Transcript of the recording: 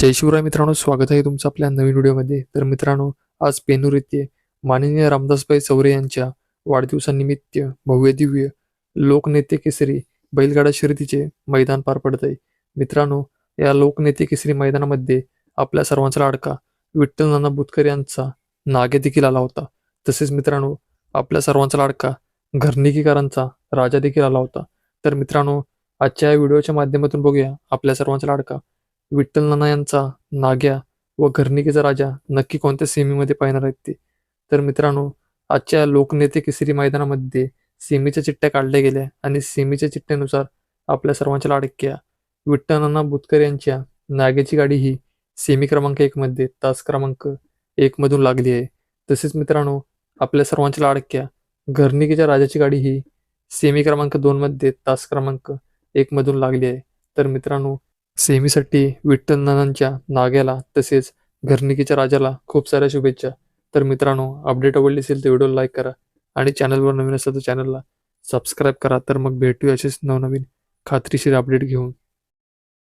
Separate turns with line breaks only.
जय शिवराय मित्रांनो स्वागत आहे तुमचं आपल्या नवीन व्हिडिओमध्ये. तर मित्रांनो आज पेनूर येथे माननीय रामदासभाई चौरे यांच्या वाढदिवसानिमित्त भव्य दिव्य लोकनेते केसरी बैलगाडा शर्यतीचे मैदान पार पडत आहे मित्रांनो या लोकनेते केसरी मैदानामध्ये आपल्या सर्वांचा लाडका विठ्ठल नाना बुतकर यांचा नागे देखील आला होता. तसेच मित्रांनो आपल्या सर्वांचा लाडका घरनिकीकरांचा राजा देखील आला होता. तर मित्रांनो आजच्या या व्हिडिओच्या माध्यमातून बघूया आपल्या सर्वांचा लाडका विठ्ठल नाना यांचा नाग्या व घरणिकेचा राजा नक्की कोणत्या सीमेमध्ये पाहणार आहेत ते? तर मित्रांनो आजच्या लोकनेते केसरी मैदानामध्ये सीमेच्या चिठ्ठ्या काढल्या गेल्या आणि सेमीच्या चिठ्ठ्यानुसार आपल्या सर्वांच्या लाडक्या विठ्ठल नाना बुतकर यांच्या नाग्याची गाडी ही सेमी क्रमांक एकमध्ये तास क्रमांक एकमधून लागली आहे. तसेच मित्रांनो आपल्या सर्वांच्या लाडक्या घरणिकेच्या राजाची गाडी ही सेमी क्रमांक दोनमध्ये तास क्रमांक एकमधून लागली आहे. तर मित्रांनो सेमीसाठी विठ्ठलनानांच्या नाग्याला तसेच घरनिकीच्या राजाला खूप साऱ्या शुभेच्छा. तर मित्रांनो अपडेट आवडली असेल तर व्हिडिओ लाईक करा आणि चॅनलवर नवीन असेल तर चॅनलला सबस्क्राईब करा. तर मग भेटूया असेच नवनवीन खात्रीशीर अपडेट घेऊन.